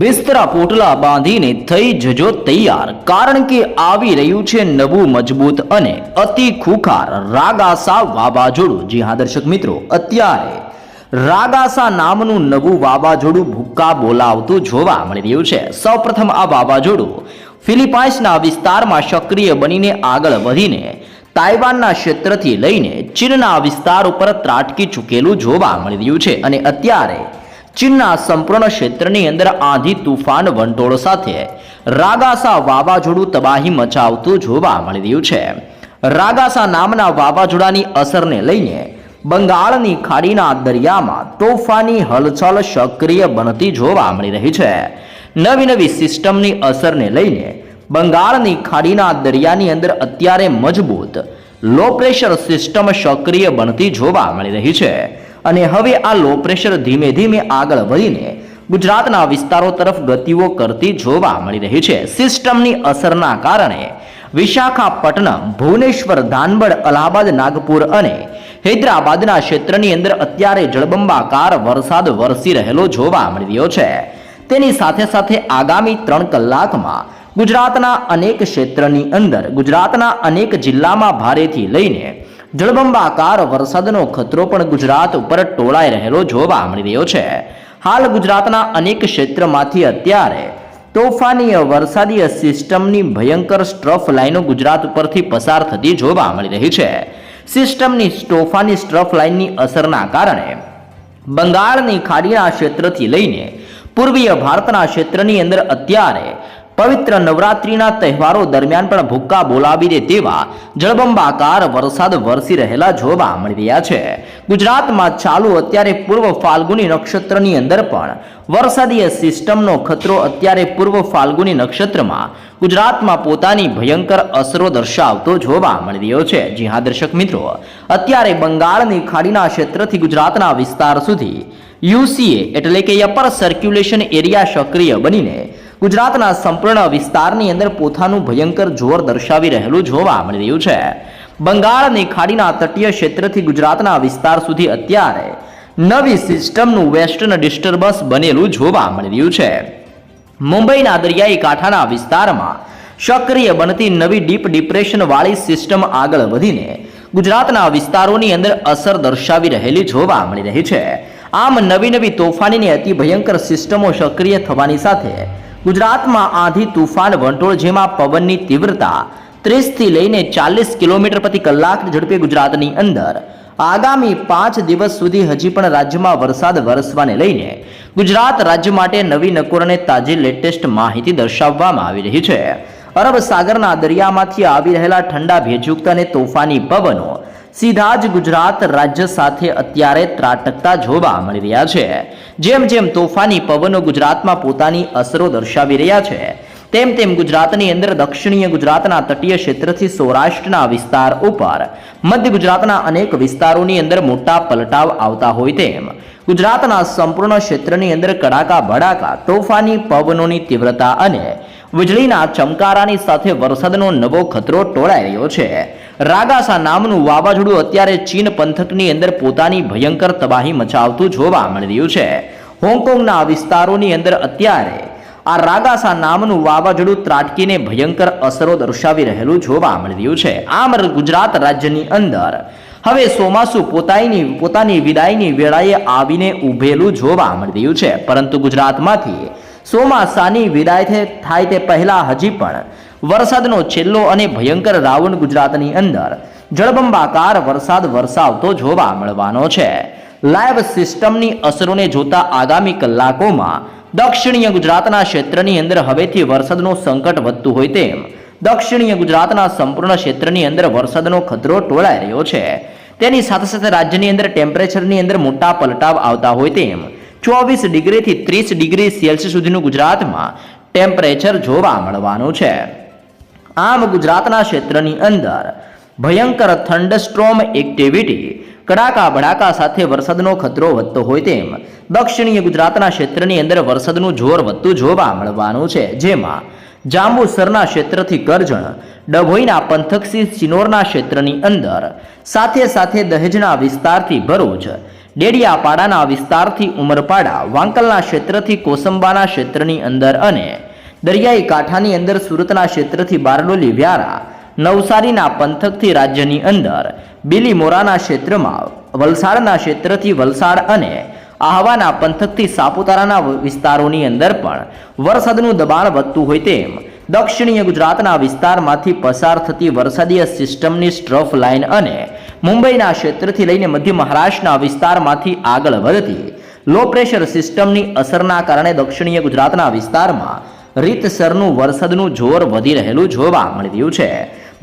બિસ્તરા પોટલા બાંધીને થઈ જજો તૈયાર. કારણ કે આવી રહ્યું છે નવું મજબૂત અને અતિ ખુખાર રાગાસા વાવાઝોડું. જી હા, દર્શક મિત્રો, અત્યારે રાગાસા નામનું નવું વાવાઝોડું ભૂક્કા બોલાવતું જોવા મળી રહ્યું છે. સૌપ્રથમ આ વાવાઝોડું ફિલિપાઇન્સના વિસ્તારમાં સક્રિય બનીને આગળ વધીને તાઇવાનના ક્ષેત્રથી લઈને ચીનના વિસ્તાર ઉપર ત્રાટકી ચૂકેલું જોવા મળી રહ્યું છે. અને અત્યારે ચીનના સંપૂર્ણ ક્ષેત્રની અંદર આંધી તુફાન વંટોળ સાથે રાગાસા વાવાઝોડું તબાહી મચાવતું જોવા મળી રહ્યું છે. રાગાસા નામના વાવાઝોડાની અસરને લઈને બંગાળની ખાડીના દરિયામાં તોફાની હલચલ સક્રિય બનતી જોવા મળી રહી છે. નવી નવી સિસ્ટમની અસરને લઈને બંગાળની ખાડીના દરિયાની અંદર અત્યારે મજબૂત લો પ્રેશર સિસ્ટમ સક્રિય બનતી જોવા મળી રહી છે. અને હવે આ લો પ્રેશર ધીમે ધીમે આગળ વધીને ગુજરાતના વિસ્તારો તરફ ગતિઓ કરતી જોવા મળી રહી છે. સિસ્ટમની અસરના કારણે વિશાખાપટ્ટનમ, ભુવનેશ્વર ધાનબડ અલ્હાબાદ, નાગપુર અને હૈદરાબાદના ક્ષેત્રની અંદર અત્યારે જળબંબાકાર વરસાદ વરસી રહેલો જોવા મળી રહ્યો છે. તેની સાથે સાથે આગામી ત્રણ કલાકમાં ગુજરાતના અનેક ક્ષેત્રની અંદર ગુજરાતના અનેક જિલ્લામાં ભારેથી લઈને જળબંબાકાર વરસાદનો ખતરો પણ ગુજરાત ઉપર ટોળાઈ રહેલો જોવા મળી રહ્યો છે. હાલ ગુજરાતના અનેક ક્ષેત્રમાંથી અત્યારે તોફાની વરસાદી સિસ્ટમની ભયંકર સ્ટ્રફ લાઇનો ગુજરાત ઉપરથી પસાર થતી જોવા મળી રહી છે. સિસ્ટમની તોફાની સ્ટ્રફ લાઇનની અસરના કારણે બંગાળની ખાડીના ક્ષેત્રથી લઈને પૂર્વીય ભારતના ક્ષેત્રની અંદર અત્યારે પવિત્ર નવરાત્રિના તહેવારો દરમિયાન પણ ભૂક્કા બોલાવી દે તેવા જળબંબાકાર વરસાદ વરસી રહેલા જોવા મળી રહ્યા છે. ગુજરાતમાં ચાલુ અત્યારે પૂર્વ ફાલ્ગુની નક્ષત્રની અંદર પણ વરસાદીય સિસ્ટમનો ખતરો અત્યારે પૂર્વ ફાલ્ગુની નક્ષત્રમાં ગુજરાતમાં પોતાની ભયંકર અસરો દર્શાવતો જોવા મળી રહ્યો છે. જી હા, દર્શક મિત્રો, અત્યારે બંગાળની ખાડીના ક્ષેત્રથી ગુજરાતના વિસ્તાર સુધી યુસીએ એટલે કે અપર સર્ક્યુલેશન એરિયા સક્રિય બનીને ગુજરાતના સંપૂર્ણ વિસ્તારની અંદર પોતાનું ભયંકર જોર દર્શાવી રહેલું જોવા મળી રહ્યું છે. બંગાળની ખાડીના તટીય ક્ષેત્રથી ગુજરાતના વિસ્તાર સુધી અત્યારે નવી સિસ્ટમનું વેસ્ટર્ન ડિસ્ટર્બન્સ બનેલું જોવા મળી રહ્યું છે. મુંબઈના દરિયાઈ કાંઠાના વિસ્તારમાં સક્રિય બનતી નવી ડીપ ડિપ્રેશન વાળી સિસ્ટમ આગળ વધીને ગુજરાતના વિસ્તારોની અંદર અસર દર્શાવી રહેલી જોવા મળી રહી છે. આમ નવી નવી તોફાનીની અતિ ભયંકર સિસ્ટમો સક્રિય થવાની સાથે ગુજરાતમાં આંધી તુફાન વંટોળ જેમાં પવનની તીવ્રતા ત્રીસથી લઈને ચાલીસ કિલોમીટર પ્રતિ કલાકની ઝડપે ગુજરાતની અંદર. આગામી પાંચ દિવસ સુધી હજી પણ રાજ્યમાં વરસાદ વરસવાને લઈને ગુજરાત રાજ્ય માટે નવી નકોર અને તાજી લેટેસ્ટ માહિતી દર્શાવવામાં આવી રહી છે. અરબ સાગરના દરિયામાંથી આવી રહેલા ઠંડા ભેજયુક્ત અને તોફાની પવનો સીધા જ ગુજરાત રાજ્ય સાથે અત્યારે ત્રાટકતા જોવા મળી રહ્યા છે. જેમ જેમ તોફાની પવનો ગુજરાતમાં પોતાની અસરો દર્શાવી રહ્યા છે, તેમ તેમ ગુજરાતની અંદર દક્ષિણીય ગુજરાતના તટીય ક્ષેત્રથી સૌરાષ્ટ્રના વિસ્તાર ઉપર, મધ્ય ગુજરાતના અનેક વિસ્તારોની અંદર મોટા પલટાવ આવતા હોય તેમ, ગુજરાતના સંપૂર્ણ ક્ષેત્રની અંદર કડાકા ભડાકા, તોફાની પવનોની તીવ્રતા અને વીજળીના ચમકારાની સાથે વરસાદનો નવો ખતરો ટોળાઈ રહ્યો છે. રાગાસા નામનું વાવાઝોડું અત્યારે ચીન પંથકની અંદર પોતાની ભયંકર તબાહી મચાવતું જોવા મળી રહ્યું છે. હોંગકોંગના વિસ્તારોની અંદર અત્યારે આ રાગાસા નામનું વાવાઝોડું ત્રાટકીને ભયંકર અસરો દર્શાવી રહેલું જોવા મળી રહ્યું છે. આમ ગુજરાત રાજ્યની અંદર હવે ચોમાસુ પોતાની પોતાની વિદાયની વેળાએ આવીને ઊભેલું જોવા મળી રહ્યું છે. પરંતુ ગુજરાતમાંથી ચોમાસાની વિદાય થાય તે પહેલા હજી પણ વરસાદનો છેલ્લો અને ભયંકર રાઉન્ડ ગુજરાતની અંદર. જળબંબાકાર વરસાદ વરસાવતો જોવા મળવાનો છે. લાઈવ સિસ્ટમની અસરોને જોતા આગામી કલાકોમાં દક્ષિણીય ગુજરાતના ક્ષેત્રની અંદર હવેથી વરસાદનું સંકટ વધતું હોય તેમ, દક્ષિણીય ગુજરાતના સંપૂર્ણ ક્ષેત્રની અંદર વરસાદનો ખતરો ટોળાઈ રહ્યો છે. તેની સાથે સાથે રાજ્યની અંદર ટેમ્પરેચરની અંદર મોટા પલટાવ આવતા હોય તેમ, ચોવીસ ડિગ્રીથી ત્રીસ ડિગ્રી સેલ્સિયસ સુધીનું ગુજરાતમાં ટેમ્પરેચર જોવા મળવાનું છે. આમ ગુજરાતના ક્ષેત્રની અંદર ભયંકર થંડસ્ટ્રોમ એક્ટિવિટી, કડાકા ભડાકા સાથે વરસાદનો ખતરો વધતો હોય તેમ દક્ષિણીય ગુજરાતના ક્ષેત્રની અંદર વરસાદનું જોર વધતું જોવા મળવાનું છે. જેમાં જાંબુસરના ક્ષેત્રથી કરજણ, ડભોઈના પંથકસી ચિનોરના ક્ષેત્રની અંદર સાથે સાથે દહેજના વિસ્તારથી ભરૂચ, ડેડિયાપાડાના વિસ્તારથી ઉમરપાડા, વાંકલના ક્ષેત્રથી કોસંબાના ક્ષેત્રની અંદર અને દરિયાઈ કાંઠાની અંદર સુરતના ક્ષેત્રથી બારડોલી, વ્યારા, નવસારીના પંથકથી રાજ્યની અંદર, બિલીમોરાના ક્ષેત્રમાં, વલસાડના ક્ષેત્રથી વલસાડ અને આહવાના પંથકથી સાપુતારાના વિસ્તારોની અંદર પણ વરસાદનું દબાણ વધતું હોય તેમ દક્ષિણીય ગુજરાતના વિસ્તારમાંથી પસાર થતી વરસાદીય સિસ્ટમની સ્ટ્રફ લાઇન અને મુંબઈના ક્ષેત્રથી લઈને મધ્ય મહારાષ્ટ્રના વિસ્તારમાંથી આગળ વધતી લો પ્રેશર સિસ્ટમની અસરના કારણે દક્ષિણીય ગુજરાતના વિસ્તારમાં રીતસરનું વરસાદનું જોર વધી રહેલું જોવા મળી રહ્યું છે.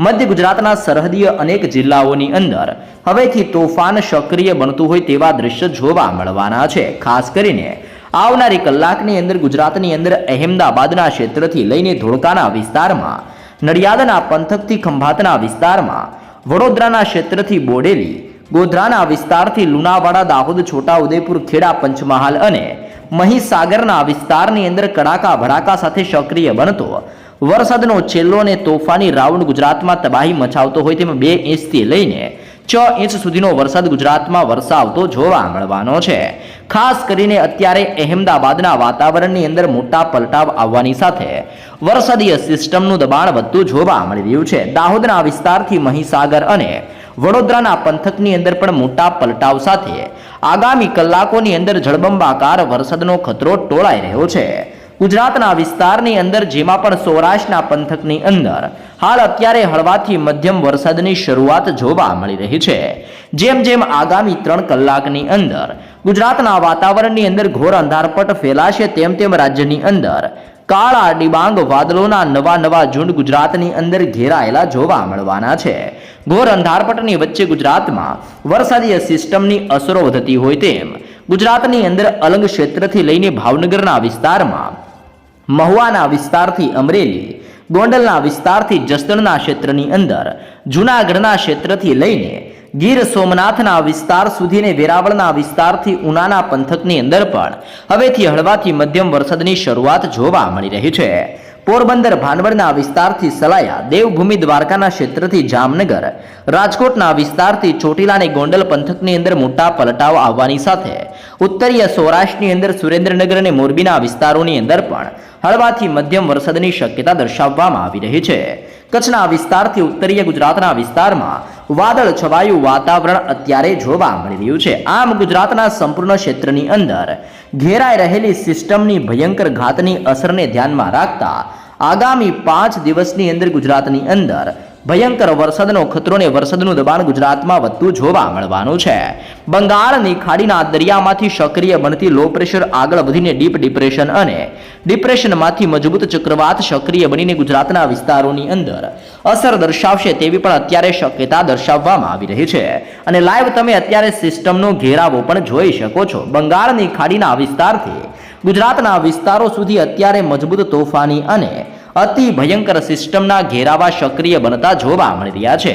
મધ્ય ગુજરાતના સરહદીય અનેક જિલ્લાઓની અંદર હવેથી તોફાન સક્રિય બનતું હોય તેવા દ્રશ્ય જોવા મળવાના છે. ખાસ કરીને આવનારી કલાકની અંદર ગુજરાતની અંદર અહેમદાબાદના ક્ષેત્રથી લઈને ધોળકાના વિસ્તારમાં, નડિયાદના પંથકથી ખંભાતના વિસ્તારમાં, વડોદરાના ક્ષેત્રથી બોડેલી, ગોધરાના વિસ્તારથી લુણાવાડા, દાહોદ છોટા ઉદેપુર ખેડા, પંચમહાલ અને મહીસાગરના વિસ્તારની અંદર કડાકા ભડાકા સાથે સક્રિય બનતો. વરસાદનો છેલ્લો અને તોફાની રાઉન્ડ ગુજરાતમાં તબાહી મચાવતો હોય તેમાં બે ઇંચથી લઈને છ ઇંચ સુધીનો વરસાદ ગુજરાતમાં વરસાવતો જોવા મળવાનો છે. ખાસ કરીને અત્યારે અહેમદાબાદના વાતાવરણની અંદર મોટા પલટાવ આવવાની સાથે વરસાદીય સિસ્ટમનું દબાણ વધતું જોવા મળી રહ્યું છે. દાહોદના વિસ્તારથી મહીસાગર અને વડોદરાના પંથકની અંદર પણ મોટા પલટાવ સાથે આગામી કલાકોની અંદર જળબંબાકાર વરસાદનો ખતરો ટોળાઈ રહ્યો છે. ગુજરાતના વિસ્તારની અંદર, જેમાં પણ સૌરાષ્ટ્રના પંથકની અંદર, હાલ અત્યારે હળવાથી મધ્યમ વરસાદની શરૂઆત જોવા મળી રહી છે. જેમ જેમ આગામી ત્રણ કલાકની અંદર ગુજરાતના વાતાવરણની અંદર ઘોર અંધારપટ ફેલાશે, તેમ તેમ રાજ્યની અંદર કાળા ડિબાંગ વાદળોના નવા નવા ઝુંડ ગુજરાતની અંદર ઘેરાયેલા જોવા મળવાના છે. ઘોર અંધારપટની વચ્ચે ગુજરાતમાં વરસાદીય સિસ્ટમની અસરો વધતી હોય તેમ ગુજરાતની અંદર અલંગ ક્ષેત્રથી લઈને ભાવનગરના વિસ્તારમાં, મહુવાના વિસ્તારથી અમરેલી, ગોંડલના વિસ્તારથી જસદણના ક્ષેત્રની અંદર, જૂનાગઢના ક્ષેત્રથી લઈને ગીર સોમનાથના વિસ્તાર સુધીને વેરાવળના વિસ્તારથી ઉનાના પંથકની અંદર પણ હવેથી હળવાથી મધ્યમ વરસાદની શરૂઆત જોવા મળી રહી છે. પોરબંદર ભાનવડના વિસ્તારથી સલાયા, દેવભૂમિ દ્વારકાના ક્ષેત્રથી જામનગર, રાજકોટના વિસ્તારથી ચોટીલા અને ગોંડલ પંથકની અંદર મોટા પલટાવ આવવાની સાથે, ઉત્તરીય સૌરાષ્ટ્રની અંદર સુરેન્દ્રનગર અને મોરબીના વિસ્તારોની અંદર પણ હળવાથી મધ્યમ વરસાદની શક્યતા દર્શાવવામાં આવી રહી છે. કચ્છના વિસ્તારથી ઉત્તરીય ગુજરાતના વિસ્તારમાં વાદળ છવાયું વાતાવરણ અત્યારે જોવા મળી રહ્યું છે. આમ ગુજરાતના સંપૂર્ણ ક્ષેત્રની અંદર ઘેરાઈ રહેલી સિસ્ટમની ભયંકર ઘાતની અસરને ધ્યાનમાં રાખતા આગામી પાંચ દિવસની અંદર ગુજરાતની અંદર ભયંકર વરસાદનો, ખતરો ને વરસાદનું દબાણ ગુજરાતમાં વધતું જોવા મળવાનું છે. બંગાળની ખાડીના દરિયામાંથી સક્રિય બનતી લો પ્રેશર આગળ વધીને ડીપ ડિપ્રેશન અને ડિપ્રેશનમાંથી મજબૂત ચક્રવાત સક્રિય બનીને ગુજરાતના વિસ્તારોની અંદર અસર દર્શાવશે તેવી પણ અત્યારે શક્યતા દર્શાવવામાં આવી રહી છે. અને લાઈવ તમે અત્યારે સિસ્ટમનો ઘેરાવો પણ જોઈ શકો છો. બંગાળની ખાડીના વિસ્તારથી ગુજરાતના વિસ્તારો સુધી અત્યારે મજબૂત તોફાની અને અતિ ભયંકર સિસ્ટમના ઘેરાવા સક્રિય બનતા જોવા મળી રહ્યા છે.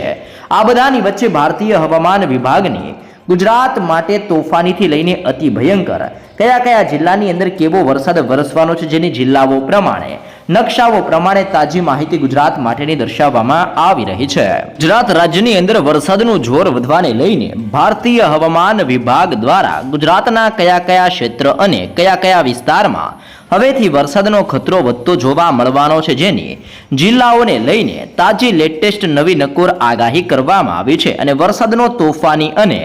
આ બધાની વચ્ચે ભારતીય હવામાન વિભાગની ગુજરાત માટે તોફાનીથી લઈને અતિ ભયંકર કયા કયા જિલ્લાની અંદર કેવો વરસાદ વરસવાનો છે જેની જિલ્લાઓ પ્રમાણે, નકશાઓ પ્રમાણે તાજી માહિતી ગુજરાત માટેની દર્શાવવામાં આવી રહી છે. ગુજરાત રાજ્યની અંદર વરસાદનું જોર વધવાને લઈને ભારતીય હવામાન વિભાગ દ્વારા ગુજરાતના કયા કયા ક્ષેત્ર અને કયા કયા વિસ્તારમાં હવેથી વરસાદનો ખતરો વધતો જોવા મળવાનો છે જેની જિલ્લાઓને લઈને તાજી લેટેસ્ટ નવી નકોર આગાહી કરવામાં આવી છે અને વરસાદનો તોફાની અને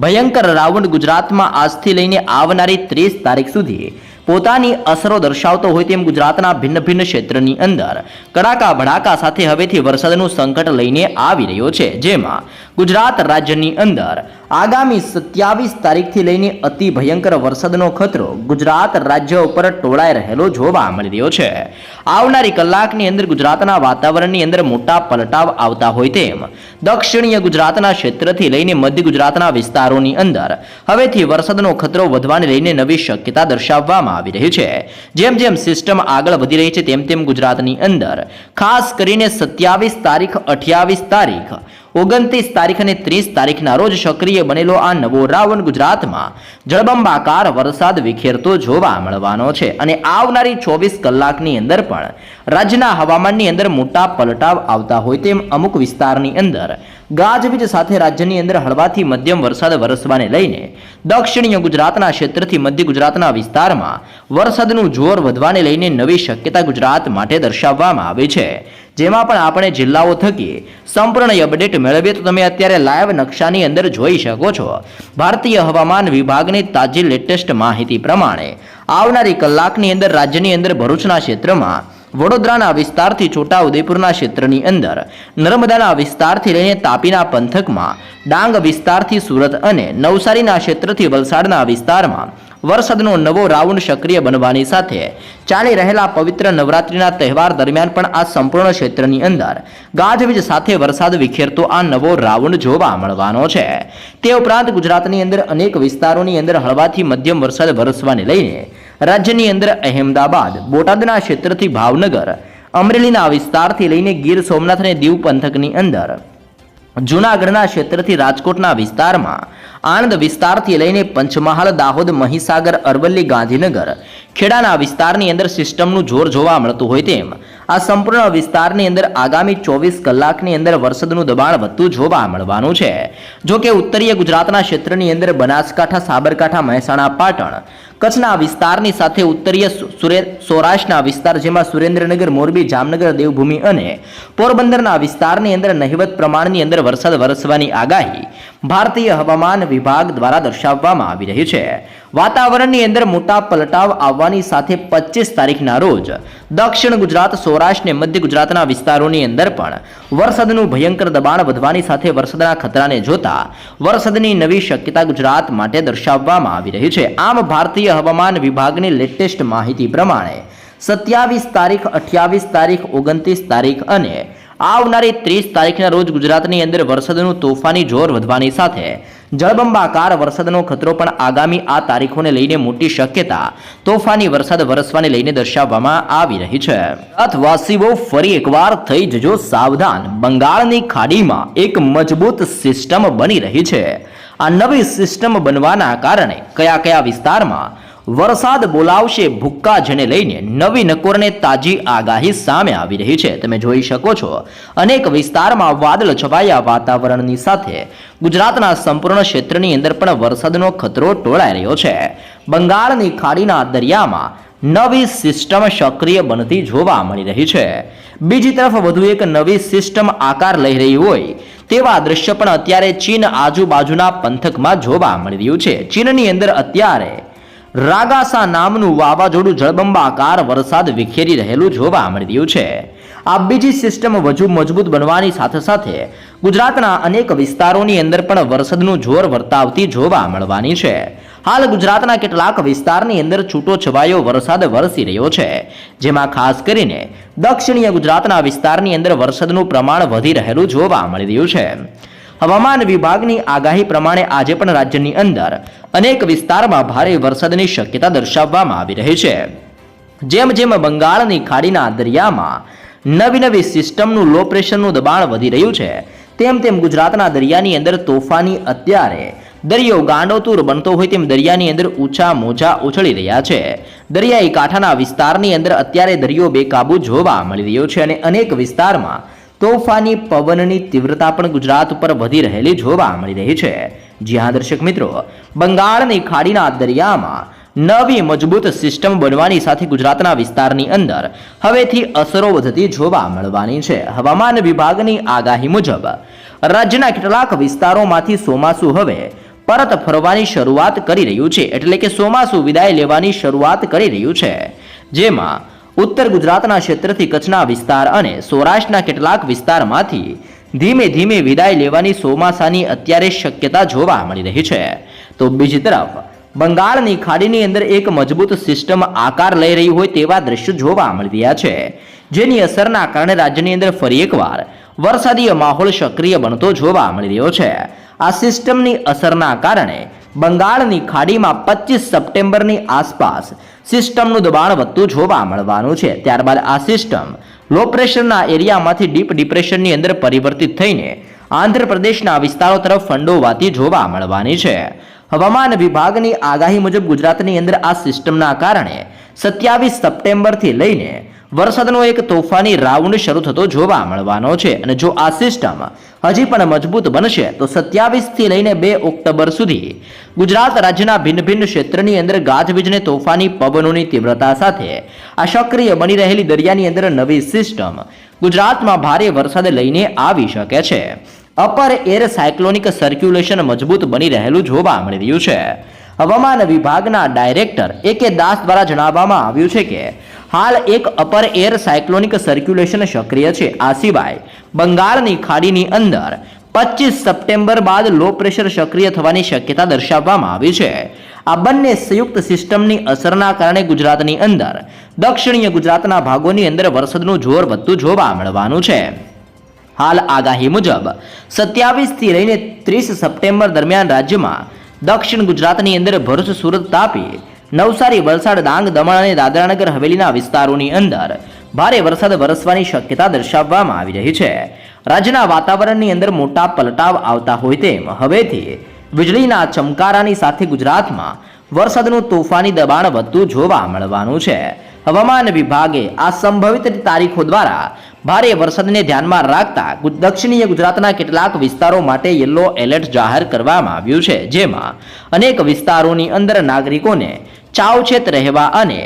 ભયંકર રાઉન્ડ ગુજરાતમાં આજથી લઈને આવનારી ત્રીસ તારીખ સુધી પોતાની અસરો દર્શાવતો હોય તેમ ગુજરાતના ભિન્ન ભિન્ન ક્ષેત્રની અંદર કડાકા ભડાકા સાથે હવેથી વરસાદનું સંકટ લઈને આવી રહ્યો છે, જેમાં ગુજરાત રાજ્યની અંદર આગામી સત્યાવીસ તારીખથી લઈને અતિ ભયંકર વરસાદનો ખતરો ગુજરાત રાજ્ય ઉપર ટોળાઈ રહેલો જોવા મળી રહ્યો છે. આવનારી કલાકની અંદર ગુજરાતના વાતાવરણની અંદર મોટા પલટાવ આવતા હોય તેમ દક્ષિણીય ગુજરાતના ક્ષેત્રથી લઈને મધ્ય ગુજરાતના વિસ્તારોની અંદર હવેથી વરસાદનો ખતરો વધવાને લઈને નવી શક્યતા દર્શાવવામાં આવી રહી છે. જેમ જેમ સિસ્ટમ આગળ વધી રહી છે, તેમ તેમ ગુજરાતની અંદર ખાસ કરીને સત્યાવીસ તારીખ, અઠ્યાવીસ તારીખ ઓગણત્રીસ તારીખ અને ત્રીસ તારીખના રોજ સક્રિય બનેલો આ નવો રાવણ ગુજરાતમાં જળબંબાકાર વરસાદ વિખેરતો જોવા મળવાનો છે અને આવનારી ચોવીસ કલાકની અંદર પણ રાજ્યના હવામાનની અંદર મોટા પલટાવ આવતા હોય તેમ અમુક વિસ્તારની અંદર ગાજવીજ સાથે રાજ્યની અંદર હળવાથી મધ્યમ વરસાદ વરસવાને લઈને દક્ષિણીય ગુજરાતના ક્ષેત્રથી મધ્ય ગુજરાતના વિસ્તારમાં વરસાદનું જોર વધવાને લઈને નવી શક્યતા ગુજરાત માટે દર્શાવવામાં આવી છે. જેમાં પણ આપણે જિલ્લાઓ થકી સંપૂર્ણ અપડેટ મેળવીએ તો તમે અત્યારે લાઈવ નકશાની અંદર જોઈ શકો છો. ભારતીય હવામાન વિભાગની તાજી લેટેસ્ટ માહિતી પ્રમાણે આવનારી કલાકની અંદર રાજ્યની અંદર ભરૂચના ક્ષેત્રમાં વડોદરાના વિસ્તારથી છોટાઉદેપુરના ક્ષેત્રની અંદર, નર્મદાના વિસ્તારથી લઈને તાપીના પંથકમાં, ડાંગ વિસ્તારથી સુરત અને નવસારીના ક્ષેત્રથી વલસાડના વિસ્તારમાં વરસાદનો નવો રાઉન્ડ સક્રિય બનવાની સાથે ચાલી રહેલા પવિત્ર નવરાત્રિના તહેવાર દરમિયાન પણ આ સંપૂર્ણ ક્ષેત્રની અંદર ગાજવીજ સાથે વરસાદ વિખેરતો આ નવો રાઉન્ડ જોવા મળવાનો છે. તે ઉપરાંત ગુજરાતની અંદર અનેક વિસ્તારોની અંદર હળવાથી મધ્યમ વરસાદ વરસવાને લઈને રાજ્યની અંદર અહેમદાબાદ, બોટાદના ક્ષેત્રથી ભાવનગર, અમરેલીના વિસ્તારથી લઈને ગીર સોમનાથ અને દીવ પંથકની અંદર. જૂનાગઢના ક્ષેત્રથી રાજકોટના વિસ્તારમાં, આણંદ વિસ્તારથી લઈને પંચમહાલ, દાહોદ, મહીસાગર, અરવલ્લી, ગાંધીનગર, ખેડાના વિસ્તારની અંદર સિસ્ટમનું જોર જોવા મળતું હોય તેમ, આ સંપૂર્ણ વિસ્તારની અંદર આગામી ચોવીસ કલાકની અંદર વરસાદનું દબાણ વધતું જોવા મળવાનું છે. જો કે ઉત્તરીય ગુજરાતના ક્ષેત્રની અંદર બનાસકાંઠા, સાબરકાંઠા, મહેસાણા, પાટણ કચ્છના વિસ્તારની સાથે ઉત્તરીય સુરે, સૌરાષ્ટ્રના વિસ્તાર જેમાં સુરેન્દ્રનગર, મોરબી, જામનગર, દેવભૂમિ અને પોરબંદરના વિસ્તારની અંદર નહિવત પ્રમાણની અંદર વરસાદ વરસવાની આગાહી ભારતીય હવામાન વિભાગ દ્વારા દર્શાવવામાં આવી રહી છે. વાતાવરણની અંદર મોટા પલટાવ આવવાની સાથે પચીસ તારીખના રોજ દક્ષિણ ગુજરાત, સૌરાષ્ટ્ર અને મધ્ય ગુજરાતના વિસ્તારોની અંદર પણ વરસાદનું ભયંકર દબાણ વધવાની સાથે વરસાદના ખતરાને જોતા વરસાદની નવી શક્યતા ગુજરાત માટે દર્શાવવામાં આવી રહી છે. આમ ભારતીય હવામાન વિભાગની લેટેસ્ટ માહિતી પ્રમાણે સત્યાવીસ તારીખ, અઠ્યાવીસ તારીખ, ઓગણત્રીસ તારીખ અને આવનારી ત્રીસ તારીખના રોજ ગુજરાતની અંદર વરસાદનું તોફાની જોર વધવાની સાથે જળબંબાકાર વરસાદનો ખતરો પણ આગામી આ તારીખોને લઈને મોટી શક્યતા તોફાની વરસાદ વરસવાને લઈને દર્શાવવામાં આવી રહી છે. અથવાસીઓ ફરી એકવાર થઈ જજો સાવધાન. બંગાળની ખાડીમાં એક મજબૂત સિસ્ટમ બની રહી છે. આ નવી સિસ્ટમ બનવાના કારણે કયા કયા વિસ્તારમાં વરસાદ બોલાવશે ભુક્કા જેને લઈને નવી નકોરને તાજી આગાહી સામે આવી રહી છે. તમે જોઈ શકો છો, અનેક વિસ્તારમાં વાદળ છવાયા વાતાવરણની સાથે. ગુજરાતના સંપૂર્ણ ક્ષેત્રની અંદર પણ વરસાદનો ખતરો ટોળાઈ રહ્યો છે. બંગાળની ખાડીના દરિયામાં નવી સિસ્ટમ સક્રિય બનતી જોવા મળી રહી છે. બીજી તરફ વધુ એક નવી સિસ્ટમ આકાર લઈ રહી હોય તેવા દ્રશ્ય પણ અત્યારે ચીન આજુબાજુના પંથકમાં જોવા મળી રહ્યું છે. ચીનની અંદર અત્યારે રાગાસા નામનું વાવાઝોડું જળબંબાકાર વરસાદ વિખેરી રહેલું જોવા મળી રહ્યું છે. આ બીજી સિસ્ટમ વધુ મજબૂત બનવાની સાથે સાથે ગુજરાતના અનેક વિસ્તારોની અંદર પણ વરસાદનું જોર વર્તાવતી જોવા મળવાની છે. હાલ ગુજરાતના કેટલાક વિસ્તારની અંદર છૂટો છવાયો વરસાદ વરસી રહ્યો છે, જેમાં ખાસ કરીને દક્ષિણીય ગુજરાતના વિસ્તારની અંદર વરસાદનું પ્રમાણ વધી રહેલું જોવા મળી રહ્યું છે. હવામાન વિભાગની આગાહી પ્રમાણે આજે પણ રાજ્યની અંદર અનેક વિસ્તારમાં ભારે વરસાદની શક્યતા દર્શાવવામાં આવી રહી છે. જેમ જેમ બંગાળની ખાડીના દરિયામાં નવી નવી સિસ્ટમનું લો પ્રેશરનું દબાણ વધી રહ્યું છે, તેમ તેમ ગુજરાતના દરિયાની અંદર તોફાની અત્યારે દરિયો ગાંડોતુર બનતો હોય તેમ દરિયાની અંદર ઊંચા મોજા ઉછળી રહ્યા છે. દરિયાઈ કાંઠાના વિસ્તારની અંદર અત્યારે દરિયો બેકાબુ જોવા મળી રહ્યો છે અને અનેક વિસ્તારમાં તોફાની પવનની તીવ્રતા પણ ગુજરાત ઉપર વધી રહેલી જોવા મળી રહી છે. જ્યાં દર્શક મિત્રો, બંગાળની ખાડીના દરિયામાં નવી મજબૂત સિસ્ટમ બનવાની સાથે ગુજરાતના વિસ્તારની અંદર હવેથી અસરો વધતી જોવા મળવાની છે. હવામાન વિભાગની આગાહી મુજબ, રાજ્યના કેટલાક વિસ્તારોમાંથી ચોમાસું હવે પરત ફરવાની શરૂઆત કરી રહ્યું છે. એટલે કે ચોમાસું વિદાય લેવાની શરૂઆત કરી રહ્યું છે. જેમાં ઉત્તર ગુજરાતના ક્ષેત્રથી કચ્છના વિસ્તાર અને સૌરાષ્ટ્રના કેટલાક વિસ્તારમાંથી ધીમે ધીમે વિદાય લેવાની ચોમાસાની અત્યારે શક્યતા જોવા મળી રહી છે. તો બીજી તરફ, બંગાળની ખાડીની અંદર એક મજબૂત સિસ્ટમ આકાર લઈ રહી હોય તેવા દ્રશ્યો જોવા મળી રહ્યા છે, જેની અસરના કારણે રાજ્યની અંદર ફરી એકવાર વરસાદીય માહોલ સક્રિય બનતો જોવા મળી રહ્યો છે. આ સિસ્ટમની અસરના કારણે બંગાળની ખાડીમાં પચીસ સપ્ટેમ્બરની આસપાસ સિસ્ટમનું દબાણ વધતું જોવા મળવાનું છે. ત્યારબાદ આ સિસ્ટમ લો પ્રેશરના એરિયામાંથી ડીપ ડિપ્રેશનની અંદર પરિવર્તિત થઈને આંધ્રપ્રદેશના વિસ્તારો તરફ ફંડોવાતી જોવા મળવાની છે. હવામાન વિભાગની આગાહી મુજબ ગુજરાતની અંદર આ સિસ્ટમના કારણે સત્યાવીસ સપ્ટેમ્બરથી લઈને વરસાદનો એક તોફાની રાઉન્ડ શરૂ થતો જોવા મળવાનો છે અને જો આ સિસ્ટમ હજી પણ મજબૂત બનશે, તો સત્યાવીસથી લઈને બે ઓક્ટોબર સુધી ગુજરાત રાજ્યના ભિન્ન ભિન્ન ક્ષેત્રની અંદર ગાજવીજને તોફાની પવનોની તીવ્રતા સાથે આ સક્રિય બની રહેલી દરિયાની અંદર નવી સિસ્ટમ ગુજરાતમાં ભારે વરસાદ લઈને આવી શકે છે. અપર એર સાયક્લોનિક સર્ક્યુલેશન મજબૂત બની રહેલું જોવા મળી રહ્યું છે. હવામાન વિભાગના ડાયરેક્ટર એ કે દાસ દ્વારા જણાવવામાં આવ્યું છે કે હાલ એક અપર એર સાયક્લોનિક સર્ક્યુલેશન સક્રિય છે. આ સિવાય બંગાળની ખાડીની અંદર પચીસ સપ્ટેમ્બર બાદ લો પ્રેશર સક્રિય થવાની શક્યતા દર્શાવવામાં આવી છે. આ બંને સંયુક્ત સિસ્ટમની અસરના કારણે ગુજરાતની અંદર દક્ષિણીય ગુજરાતના ભાગોની અંદર વરસાદનું જોર વધતું જોવા મળવાનું છે. હાલ આગાહી મુજબ સત્યાવીસથી લઈને ત્રીસ સપ્ટેમ્બર દરમિયાન રાજ્યમાં દક્ષિણ ગુજરાતની અંદર ભરૂચ, સુરત તાપી નવસારી, વલસાડ, ડાંગ, દમણ અને દાદરાનગર હવેલીના વિસ્તારોની અંદર ભારે વરસાદ વરસવાની શક્યતા દર્શાવવામાં આવી રહી છે. રાજ્યના વાતાવરણની અંદર મોટા પલટાવ આવતા હોય તેમ હવેથી વીજળીના ચમકારાની સાથે ગુજરાતમાં વરસાદનું તોફાની દબાણ વધતું જોવા મળવાનું છે. હવામાન વિભાગે આ સંભવિત તારીખો દ્વારા ભારે વરસાદને ધ્યાનમાં રાખતા દક્ષિણીય ગુજરાતના કેટલાક વિસ્તારો માટે યલો એલર્ટ જાહેર કરવામાં આવ્યું છે, જેમાં અનેક વિસ્તારોની અંદર નાગરિકોને ચાવચેત રહેવા અને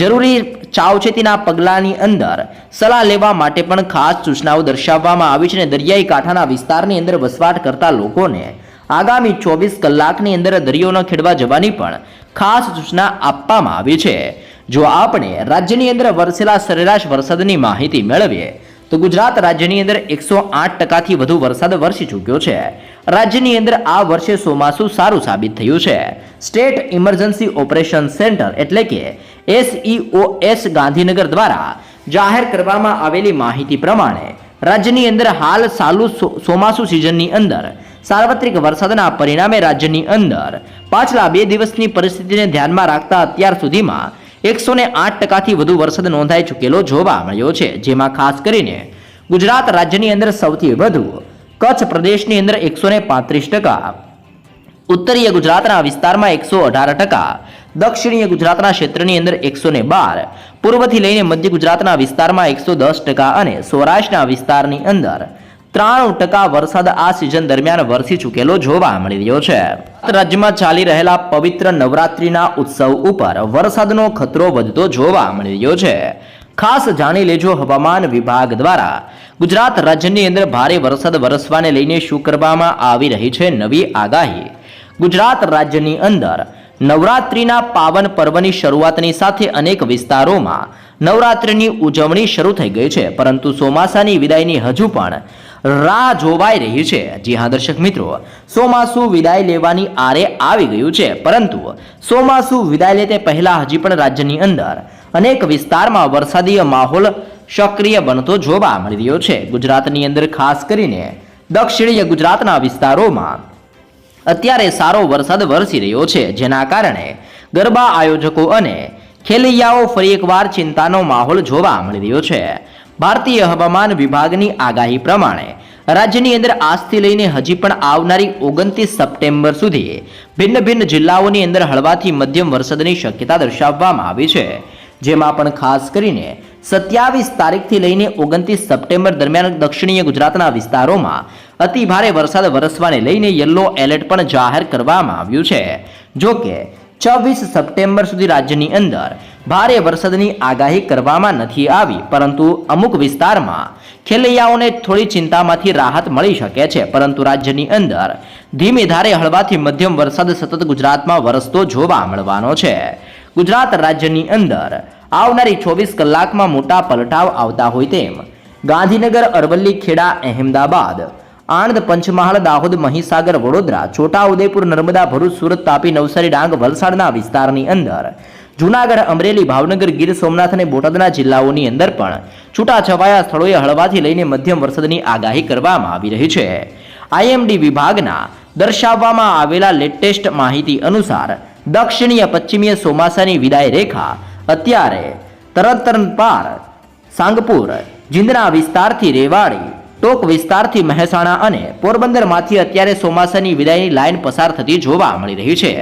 જરૂરી ચાવચેતીના પગલાંની અંદર સલાહ લેવા માટે પણ ખાસ સૂચનાઓ દર્શાવવામાં આવી છે અને દરિયાઈ કાંઠાના વિસ્તારની અંદર વસવાટ કરતા લોકોને આગામી ચોવીસ કલાકની અંદર દરિયો ખેડવા જવાની પણ ખાસ સૂચના આપવામાં આવી છે. જો આપણે રાજ્યની અંદર વરસેલા સરેરાશ વરસાદની માહિતી મેળવીએ, તો ગુજરાત રાજ્યની અંદર એકસો આઠ ટકાથી વધુ વરસાદ વરસી ચૂક્યો છે. રાજ્યની અંદર આ વર્ષે ચોમાસું સારું સાબિત થયું છે. સ્ટેટ ઇમરજન્સી ઓપરેશન સેન્ટર એટલે કે એસઈઓએસ ગાંધીનગર દ્વારા જાહેર કરવામાં આવેલી માહિતી પ્રમાણે રાજ્યની અંદર હાલ ચાલુ ચોમાસું સિઝનની અંદર સાર્વત્રિક વરસાદના પરિણામે રાજ્યની અંદર પાછલા બે દિવસની પરિસ્થિતિને ધ્યાનમાં રાખતા અત્યાર સુધીમાં એકસો ને આઠ ટકાથી વધુ વરસાદ નોંધાઈ ચૂકેલો જોવા મળ્યો છે. જેમાં ખાસ કરીને ગુજરાત રાજ્યની અંદર સૌથી વધુ કચ્છ પ્રદેશની અંદર એકસો ને પાંત્રીસ ટકા, ઉત્તરીય ગુજરાતના વિસ્તારમાં એકસો અઢાર ટકા, દક્ષિણીય ગુજરાતના ક્ષેત્રની અંદર એકસો ને બાર, પૂર્વથી લઈને મધ્ય ગુજરાતના વિસ્તારમાં એકસો દસ ટકા અને સૌરાષ્ટ્રના વિસ્તારની અંદર ત્રાણું ટકા વરસાદ આ સિઝન દરમિયાન વરસી ચૂકેલો જોવા મળી રહ્યો છે. રાજ્યમાં ચાલી રહેલા પવિત્ર નવરાત્રિના ઉત્સવ ઉપર વરસાદનો ખતરો વધતો જોવા મળી રહ્યો છે. ખાસ જાણી લેજો હવામાન વિભાગ દ્વારા. ગુજરાત રાજ્યની અંદર ભારે વરસાદ વરસવાને લઈને શું કરવામાં આવી રહી છે નવી આગાહી? ગુજરાત રાજ્યની અંદર નવરાત્રિના પાવન પર્વની શરૂઆતની સાથે અનેક વિસ્તારોમાં નવરાત્રિની ઉજવણી શરૂ થઈ ગઈ છે, પરંતુ ચોમાસાની વિદાયની હજુ પણ રાહ જોવાઈ રહી છે. જી હા, દર્શક મિત્રો, ચોમાસુ વિદાય લેવાની આરે આવી ગયું છે, પરંતુ ચોમાસું વિદાય લે તે પહેલાં હજી પણ રાજ્યની અંદર અનેક વિસ્તારમાં વરસાદીય માહોલ સક્રિય બનતો જોવા મળી રહ્યો છે. ગુજરાતની અંદર ખાસ કરીને દક્ષિણીય ગુજરાતના વિસ્તારોમાં અત્યારે સારો વરસાદ વરસી રહ્યો છે, જેના કારણે ગરબા આયોજકો અને ખેલૈયાઓ ફરી એકવાર ચિંતાનો માહોલ જોવા મળી રહ્યો છે. ભારતીય હવામાન વિભાગની આગાહી પ્રમાણે રાજ્યની અંદર આજથી લઈને હજી પણ આવનારી ઓગણત્રીસ સપ્ટેમ્બર સુધી ભિન્ન ભિન્ન જિલ્લાઓની અંદર હળવાથી મધ્યમ વરસાદની શક્યતા દર્શાવવામાં આવી છે. જેમાં પણ ખાસ કરીને સત્યાવીસ તારીખથી લઈને ઓગણત્રીસ સપ્ટેમ્બર દરમિયાન દક્ષિણીય ગુજરાતના વિસ્તારોમાં અતિ ભારે વરસાદ વરસવાને લઈને યલો એલર્ટ પણ જાહેર કરવામાં આવ્યું છે. જો કે છવ્વીસ સપ્ટેમ્બર સુધી રાજ્યની અંદર ભારે વરસાદની આગાહી કરવામાં નથી આવી, પરંતુ અમુક વિસ્તારમાં ખેલૈયાઓને થોડી ચિંતામાંથી રાહત મળી શકે છે. પરંતુ રાજ્યની અંદર ધીમી ધારે હળવાથી મધ્યમ વરસાદ સતત ગુજરાતમાં વરસતો જોવા મળવાનો છે. ગુજરાત રાજ્યની અંદર આવનારી ચોવીસ કલાકમાં મોટા પલટાવ આવતા હોય તેમ ગાંધીનગર, અરવલ્લી, ખેડા, અહેમદાબાદ, આણંદ, પંચમહાલ, દાહોદ, મહીસાગર, વડોદરા, છોટાઉદેપુર, નર્મદા, ભરૂચ, સુરત, તાપી, નવસારી, ડાંગ, વલસાડના વિસ્તારની અંદર જૂનાગઢ, અમરેલી, ભાવનગર, ગીર સોમનાથ અને બોટાદના જિલ્લાઓની અંદર પણ છૂટાછવાયા સ્થળોએ હળવાથી લઈને મધ્યમ વરસાદની આગાહી કરવામાં આવી રહી છે. આઈએમડી વિભાગના દર્શાવવામાં આવેલા લેટેસ્ટ માહિતી અનુસાર દક્ષિણીય પશ્ચિમીય ચોમાસાની વિદાય રેખા. અત્યારે તરતરન પાર, સાંગપુર જિંદરા વિસ્તારથી રેવાડી, ટોક વિસ્તારથી મહેસાણા અને પોરબંદરમાંથી અત્યારે ચોમાસાની વિદાયની લાઇન પસાર થતી જોવા મળી રહી છે.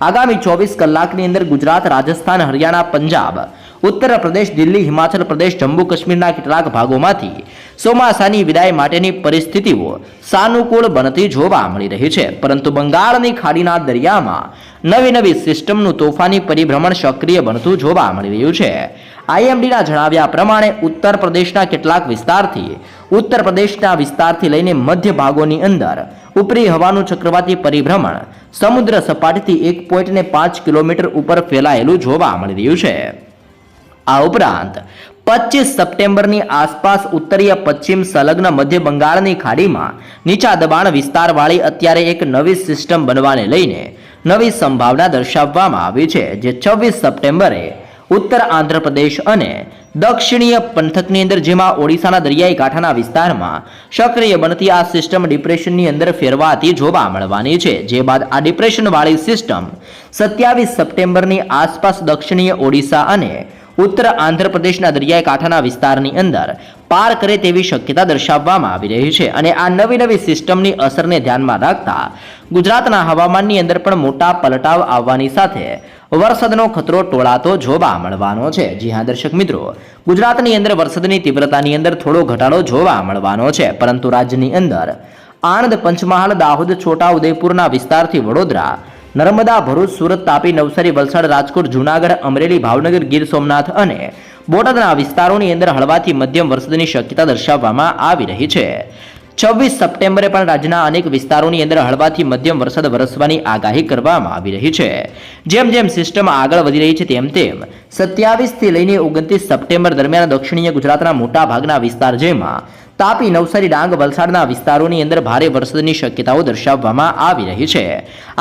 આગામી ચોવીસ કલાકની અંદર ગુજરાત, રાજસ્થાન, હરિયાણા, પંજાબ ઉત્તર પ્રદેશ, દિલ્હી, હિમાચલ પ્રદેશ, જમ્મુ કાશ્મીરના કેટલાક ભાગોમાંથી ચોમાસાની વિદાય માટેની પરિસ્થિતિઓ સાનુકૂળ બનતી જોવા મળી રહી છે. પરંતુ બંગાળની ખાડીના દરિયામાં નવી નવી સિસ્ટમનું તોફાની પરિભ્રમણ સક્રિય બનતું જોવા મળી રહ્યું છે. આઈએમડીના જણાવ્યા પ્રમાણે ઉત્તર પ્રદેશના કેટલાક વિસ્તારથી, ઉત્તર પ્રદેશના વિસ્તારથી લઈને મધ્ય ભાગોની અંદર ઉપરી હવાનું ચક્રવાતી પરિભ્રમણ સમુદ્ર સપાટીથી એક પોઈન્ટ ને પાંચ કિલોમીટર ઉપર ફેલાયેલું જોવા મળી રહ્યું છે. આ ઉપરાંત પચીસ સપ્ટેમ્બરની આસપાસ ઉત્તરીય પશ્ચિમ સંલગ્ન મધ્ય બંગાળની ખાડીમાં નીચા દબાણ વિસ્તારવાળી અત્યારે એક નવી સિસ્ટમ બનવાને લઈને નવી સંભાવના દર્શાવવામાં આવી છે, જે છવ્વીસ સપ્ટેમ્બરે ઉત્તર આંધ્રપ્રદેશ અને દક્ષિણીય પંથકની અંદર, જેમાં ઓડિશાના દરિયાઈ કાંઠાના વિસ્તારમાં સક્રિય બનતી આ સિસ્ટમ ડિપ્રેશનની અંદર ફેરવાતી જોવા મળવાની છે, જે બાદ આ ડિપ્રેશનવાળી સિસ્ટમ સત્યાવીસ સપ્ટેમ્બરની આસપાસ દક્ષિણીય ઓડિશા અને ઉત્તર આંધ્રપ્રદેશના દરિયાઈ કાંઠાના વિસ્તારની અંદર પાર કરે તેવી શક્યતા દર્શાવવામાં આવી રહી છે અને આ નવી નવી સિસ્ટમની અસરને ધ્યાનમાં રાખતા ગુજરાતના હવામાનની અંદર પણ મોટા પલટાવ આવવાની સાથે વરસાદનો ખતરો ટોળાતો જોવા મળવાનો છે. જી હા, દર્શક મિત્રો, ગુજરાતની અંદર વરસાદની તીવ્રતાની અંદર થોડો ઘટાડો જોવા મળવાનો છે, પરંતુ રાજ્યની અંદર આણંદ, પંચમહાલ, દાહોદ છોટા ઉદયપુરના વિસ્તારથી વડોદરા નર્મદા, ભરૂચ, સુરત, તાપી, નવસારી, વલસાડ, રાજકોટ, જૂનાગઢ, અમરેલી, ભાવનગર, ગીર સોમનાથ અને બોટાદના વિસ્તારોની અંદર હળવાથી મધ્યમ વરસાદની શક્યતા દર્શાવવામાં આવી રહી છે. છવ્વીસ સપ્ટેમ્બરે પણ રાજ્યના અનેક વિસ્તારોની અંદર હળવાથી મધ્યમ વરસાદ વરસવાની આગાહી કરવામાં આવી રહી છે. જેમ જેમ સિસ્ટમ આગળ વધી રહી છે, તેમ તેમ સત્યાવીસથી લઈને ઓગણત્રીસ સપ્ટેમ્બર દરમિયાન દક્ષિણીય ગુજરાતના મોટા ભાગના વિસ્તાર જેમાં તાપી નવસારી ડાંગ વલસાડના વિસ્તારોની અંદર ભારે વરસાદની શક્યતાઓ દર્શાવવામાં આવી રહી છે.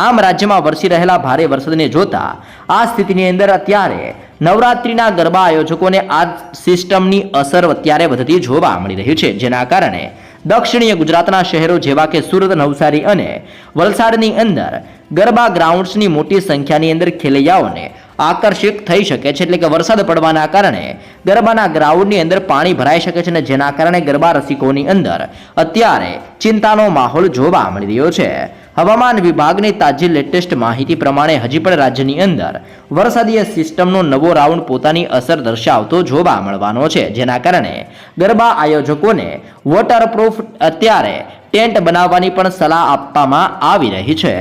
આમ રાજ્યમાં વરસી રહેલા ભારે વરસાદને જોતા આ સ્થિતિની અંદર અત્યારે નવરાત્રિના ગરબા આયોજકોને આ સિસ્ટમની અસર અત્યારે વધતી જોવા મળી રહી છે. જેના કારણે દક્ષિણીય ગુજરાતના શહેરો જેવા કે સુરત, નવસારી અને વલસાડની અંદર ગરબા ગ્રાઉન્ડ્સની મોટી સંખ્યાની અંદર ખેલૈયાઓને આકર્ષિત થઈ શકે છે. એટલે કે વરસાદ પડવાના કારણે ગરબાના ગ્રાઉન્ડની અંદર પાણી ભરાઈ શકે છે અને જેના કારણે ગરબા રસિકોની અંદર અત્યારે ચિંતાનો માહોલ જોવા મળી રહ્યો છે. હવામાન વિભાગની તાજી લેટેસ્ટ માહિતી પ્રમાણે હજી પણ રાજ્યની અંદર વરસાદીય સિસ્ટમનો નવો રાઉન્ડ પોતાની અસર દર્શાવતો જોવા મળવાનો છે. જેના કારણે ગરબા આયોજકોને વોટરપ્રૂફ અત્યારે ટેન્ટ બનાવવાની પણ સલાહ આપવામાં આવી રહી છે.